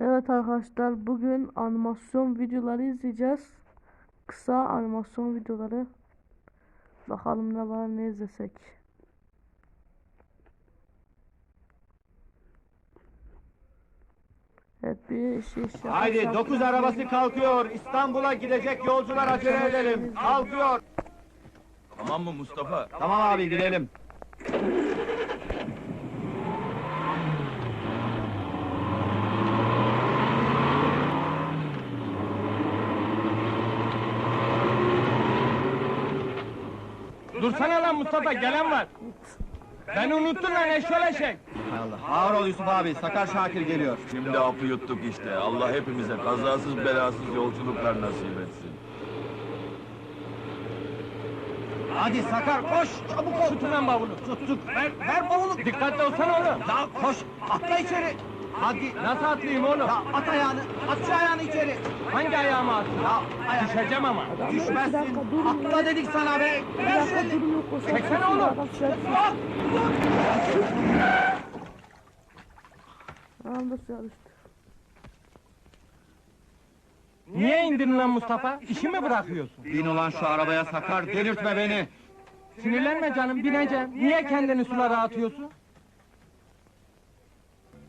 Evet arkadaşlar bugün animasyon videoları izleyeceğiz. Kısa animasyon videoları. Bakalım ne var ne izlesek. Evet bir iş iş yap- Haydi yap- 9 arabası kalkıyor. İstanbul'a gidecek yolcular acele edelim. Kalkıyor. Tamam mı Mustafa? Tamam abi gidelim. Dursana lan Mustafa gelen var. Beni unuttun lan eşşol eşek. Allah. Ağır ol Yusuf abi. Sakar Şakir geliyor. Şimdi apı yuttuk işte. Allah hepimize kazasız belasız yolculuklar nasip etsin. Hadi Sakar koş. Çabuk ol. Tutun lan bavulu. Tuttuk. Ver, ver bavulu. Dikkatli olsana oğlum. Ya koş. Atla içeri. Hadi. Nasıl atlayayım oğlum? Ya at ayağını. At şu ayağını içeri. Hangi ayağıma atayım? Ya ayağını. Düşeceğim ama. Düşmezsin. dakika durun. Atla dedik sana be. Bir dakika durun yok. Çeksene oğlum. Bak. Anında suya düştü. Niye indirin lan Mustafa? İşi mi bırakıyorsun? Bin ulan şu arabaya Sakar. Delirtme beni. Sinirlenme canım bineceğim. Niye kendini sulara atıyorsun?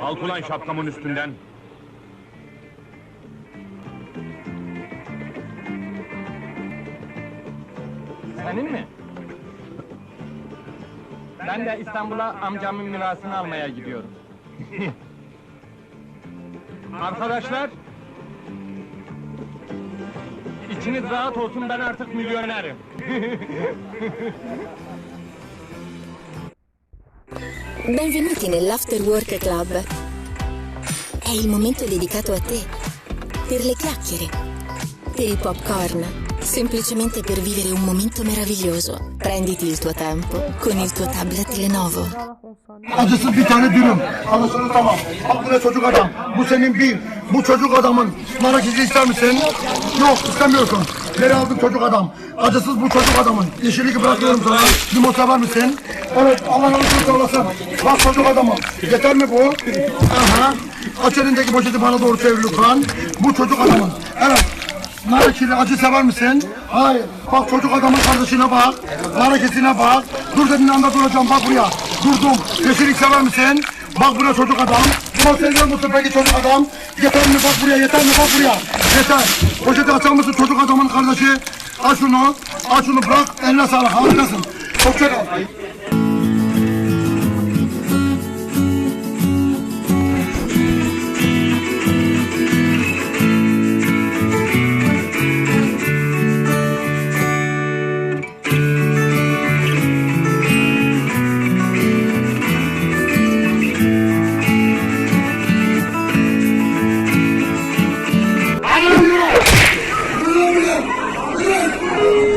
Kalk ulan şapkamın üstünden. Senin mi? Ben de İstanbul'a amcamın mirasını almaya gidiyorum. Arkadaşlar, içiniz rahat olsun ben artık milyonerim. Benvenuti nell'After Work Club. È il momento dedicato a te. Per le chiacchiere. Per il popcorn. Semplicemente per vivere un momento meraviglioso. Prenditi il tuo tempo con il tuo tablet Lenovo. Daha 10 saniye. Acısız bir tane dürüm. Anlaşıldı tamam. Al buraya çocuk adam. Bu senin bir. Bu çocuk adamın. Nar izi ister misin? Yok istemiyorsun. Geri aldım çocuk adam. Acısız bu çocuk adamın. Yeşillik bırakıyorum sana. Limon sever misin? Evet Allah razı olsun. Bak çocuk adamım. Yeter mi bu? Aha. Aç elindeki poşeti bana doğru çevir lütfen. Bu çocuk adamın. Evet. Nar acı sever misin? Hayır. Bak çocuk adamın kardeşine bak. Nar ekşisine bak. Dur dediğin anda duracağım. Bak buraya. Durdum. Yeşillik sever misin? Bak buraya çocuk adam. Bunu seviyor musun peki çocuk adam? Yeter mi? Bak buraya. Yeter mi? Bak buraya. Yeter. Poşeti açar mısın çocuk adamın kardeşi? Aç şunu. Aç şunu bırak. Eline sağlık. Harikasın. Hoşça kal. Thank.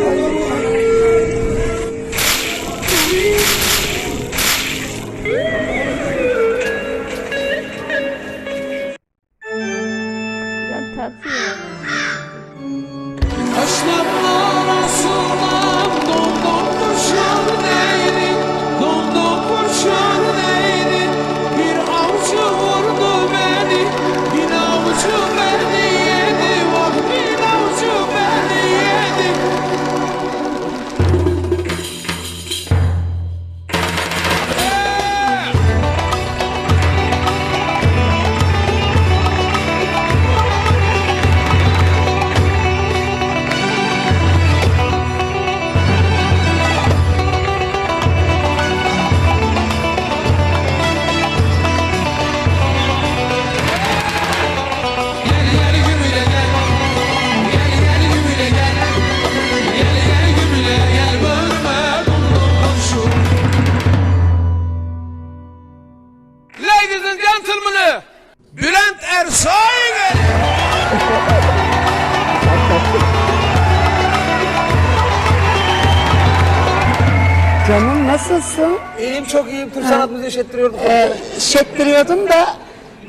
İşlettiriyorum. Ee, şettiriyordum da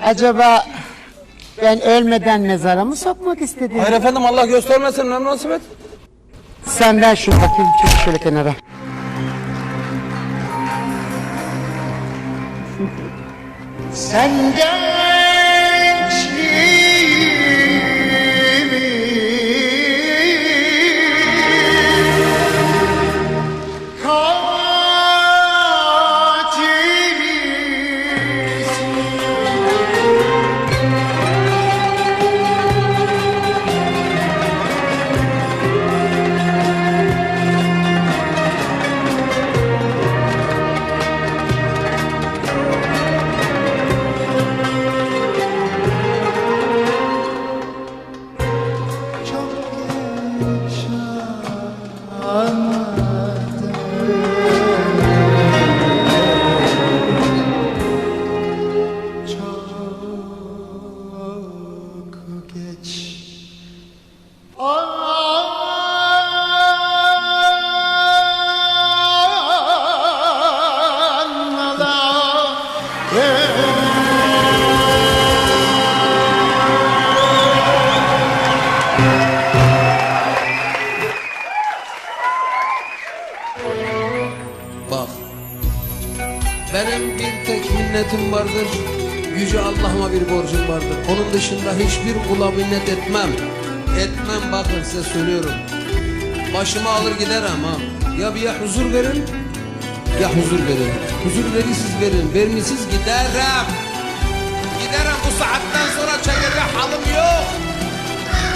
acaba ben ölmeden mezara mı sokmak istedin? Hayır efendim Allah göstermesin ne münasebet. Sen ver şunu bakayım şöyle kenara. Sen Bak. Benim bir tek minnetim vardır. Yüce Allah'ıma bir borcum vardır. Onun dışında hiçbir kula minnet etmem. Etmem bakın size söylüyorum. Başımı alır giderim ha. Ya bir ya huzur verin ya huzur verin. Huzur verirsiniz verin. Vermişsiz giderim. Giderim bu saatten sonra çekecek halim yok.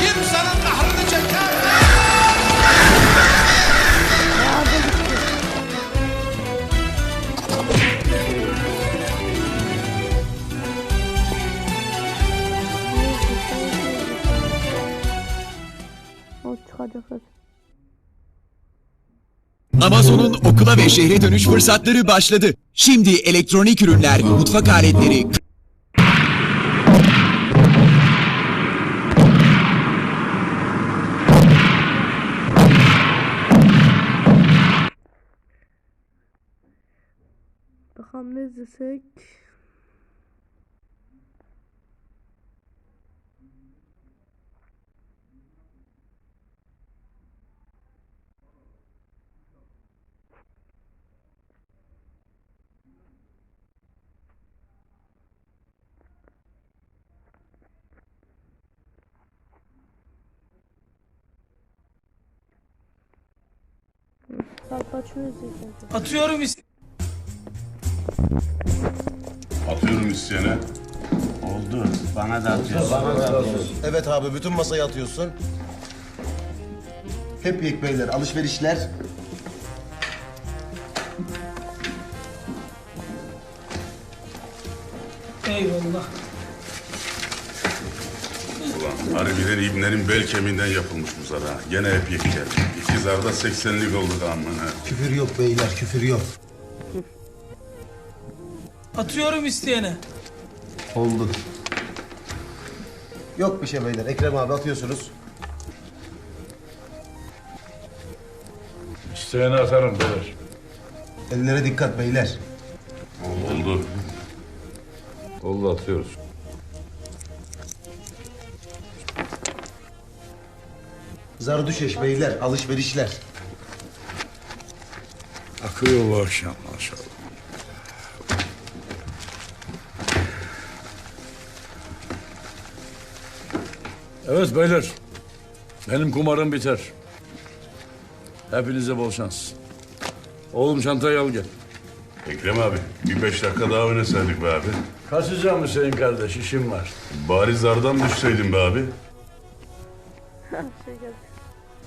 Kimsenin kahrını çeker. Amazon'un okula ve şehre dönüş fırsatları başladı. Şimdi elektronik ürünler, mutfak aletleri, Bakalım ne izlesek. Kalpaço izleyeceğiz. Atıyorum Atıyorum isteyene. Oldu. Bana da atıyorsun. Evet abi bütün masayı atıyorsun. Hep yek beyler alışverişler. Eyvallah. Harbiden İbner'in bel kemiğinden yapılmış bu zar ha. Gene hep yek geldi. İki zarda seksenlik olduk aman ha. Küfür yok beyler küfür yok. Atıyorum isteyene. Oldu. Yok bir şey beyler. Ekrem abi atıyorsunuz. İsteyene atarım beyler. Ellere dikkat beyler. Oldu. Oldu atıyoruz. Zardüşeş beyler alışverişler. Akıyor bu akşam maşallah. Evet beyler. Benim kumarım biter. Hepinize bol şans. Oğlum çantayı al gel. Ekrem abi bir beş dakika daha oynasaydık be abi. Kaçacağım Hüseyin kardeş işim var. Bari zardan düşseydin be abi.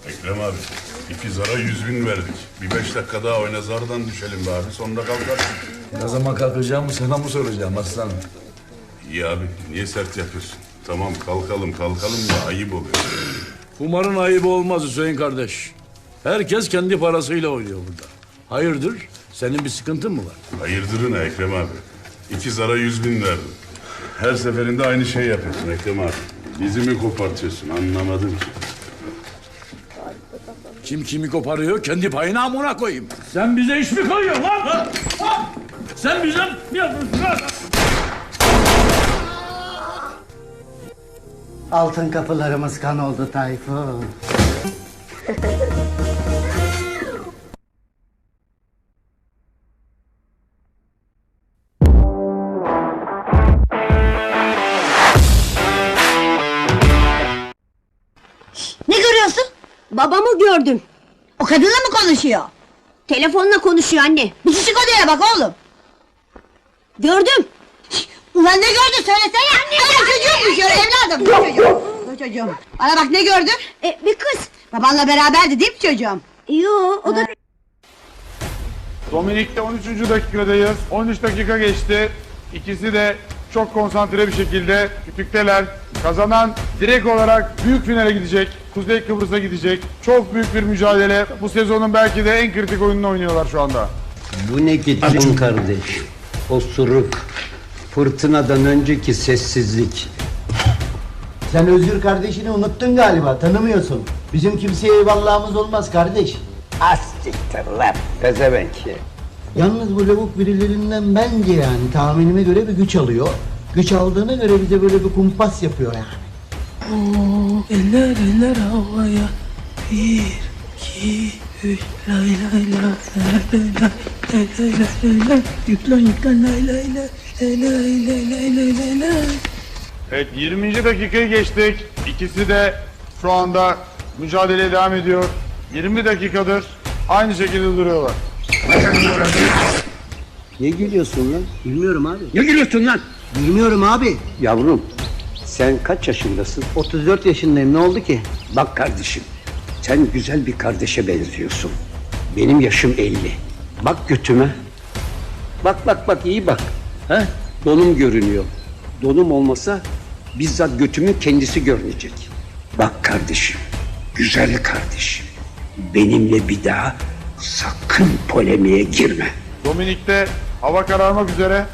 Ekrem abi iki zara yüz bin verdik. Bir beş dakika daha oyna zardan düşelim be abi. Sonunda kalkarsın. Ne zaman kalkacağımı sana mı soracağım aslanım? İyi abi niye sert yapıyorsun? Tamam kalkalım kalkalım da ayıp oluyor. Kumarın ayıbı olmaz Hüseyin kardeş. Herkes kendi parasıyla oynuyor burada. Hayırdır? Senin bir sıkıntın mı var? Hayırdırın ha Ekrem abi. İki zara yüz bin verdim. Her seferinde aynı şey yapıyorsun Ekrem abi. Bizi mi kopartıyorsun anlamadım ki. Kim kimi koparıyor kendi payına amına koyayım. Sen bize iş mi koyuyorsun lan? Lan! Lan! Sen bize mi yapıyorsun lan? Altın kapılarımız kan oldu Tayfun. Babamı gördüm. O kadınla mı konuşuyor? Telefonla konuşuyor anne. Bir çık odaya bak oğlum. Gördüm. Ulan ne gördün söylesene. Anne, anne, çocuğummuş öyle evladım. Bu çocuğum. Bu çocuğum. Bana bak ne gördün? E, bir kız. Babanla beraberdi değil mi çocuğum? Yo o da... Dominik'te 13. dakikadayız. 13 dakika geçti. İkisi de çok konsantre bir şekilde kütükteler. Kazanan direkt olarak büyük finale gidecek. Kuzey Kıbrıs'a gidecek. Çok büyük bir mücadele. Bu sezonun belki de en kritik oyununu oynuyorlar şu anda. Bu ne gittin kardeş? Osuruk. Fırtınadan önceki sessizlik. Sen Özgür kardeşini unuttun galiba, tanımıyorsun. Bizim kimseye eyvallahımız olmaz kardeş. Astiktir lan. Pezevenk. Yalnız bu lavuk birilerinden bence yani tahminime göre bir güç alıyor. Güç aldığına göre bize böyle bir kumpas yapıyor yani. Oo, eller eller havaya. Bir, iki, üç. Lay lay lay lay lay lay lay lay lay. Yüklen yüklen lay lay lay lay lay lay lay lay lay lay. Evet 20. dakikayı geçtik. İkisi de şu anda mücadeleye devam ediyor. 20 dakikadır aynı şekilde duruyorlar. Ne gülüyorsun lan? Bilmiyorum abi. Ne gülüyorsun lan? Bilmiyorum abi. Yavrum sen kaç yaşındasın? 34 yaşındayım ne oldu ki? Bak kardeşim sen güzel bir kardeşe benziyorsun. Benim yaşım 50. Bak götüme. Bak bak bak iyi bak. He? Donum görünüyor. Donum olmasa bizzat götümün kendisi görünecek. Bak kardeşim, güzel kardeşim. Benimle bir daha sakın polemiğe girme. Dominik'te hava kararmak üzere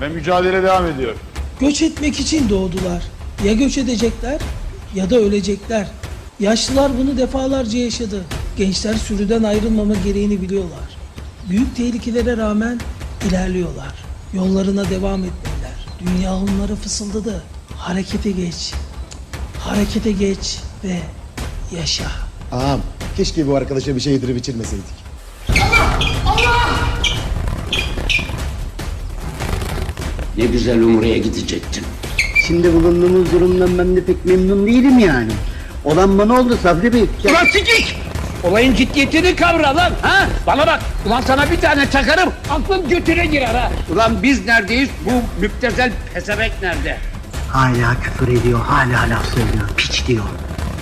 ve mücadele devam ediyor. Göç etmek için doğdular. Ya göç edecekler ya da ölecekler. Yaşlılar bunu defalarca yaşadı. Gençler sürüden ayrılmama gereğini biliyorlar. Büyük tehlikelere rağmen ilerliyorlar. Yollarına devam etmeliler. Dünya onlara fısıldadı. Harekete geç. Harekete geç ve yaşa. Ağam keşke bu arkadaşa bir şey yedirip içirmeseydik. Ne güzel Umre'ye gidecektin. Şimdi bulunduğumuz durumdan ben de pek memnun değilim yani. Olan bana oldu Sabri Bey. Ya- Ulan sikik! Olayın ciddiyetini kavra lan ha? Bana bak ulan sana bir tane çakarım aklın götüne girer ha. Ulan biz neredeyiz bu müptezel pezevenk nerede? Hala küfür ediyor, hala laf söylüyor, piç diyor.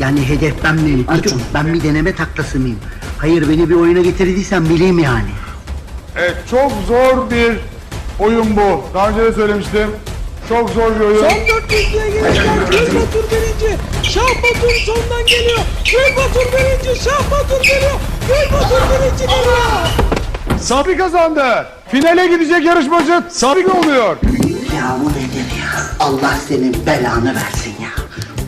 Yani hedef ben miyim, piçim? Ben bir deneme taklası mıyım? Hayır beni bir oyuna getirdiysen bileyim yani. Evet çok zor bir oyun bu. Daha önce de söylemiştim. Çok zor bir oyun. Son 400'lüğe gelirken Gül Batur birinci. Şah Batur sondan geliyor. Gül Batur birinci. Şah Batur geliyor. Gül Batur birinci geliyor. Sabri kazandı. Finale gidecek yarışmacı Sabri oluyor. Ya bu nedir ya? Allah senin belanı versin ya.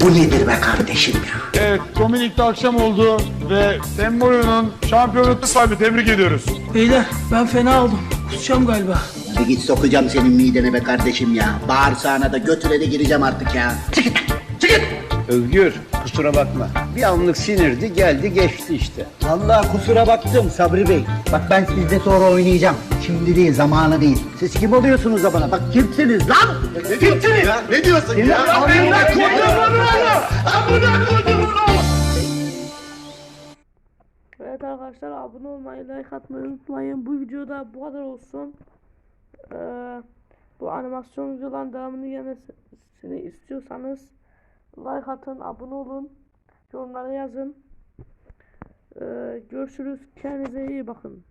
Bu nedir be kardeşim ya? Evet Dominik'te akşam oldu ve Semboyo'nun şampiyonluk sahibi tebrik ediyoruz. Beyler ben fena oldum. Kusacağım galiba. Hadi git sokacağım senin midene be kardeşim ya. Bağırsağına da götüne de gireceğim artık ya. Özgür kusura bakma. Bir anlık sinirdi geldi geçti işte. Vallahi kusura baktım Sabri Bey. Bak ben sizde sonra oynayacağım. Şimdi değil, zamanı değil. Siz kim oluyorsunuz da bana? Bak kimsiniz lan? Kimsiniz? Ya, ne diyorsun Senin ya? amına Evet arkadaşlar abone olmayı, like atmayı unutmayın. Bu videoda bu kadar olsun. Ee, bu animasyon videoların devamını gelmesini istiyorsanız like atın, abone olun. Yorumlara yazın. Ee, görüşürüz. Kendinize iyi bakın.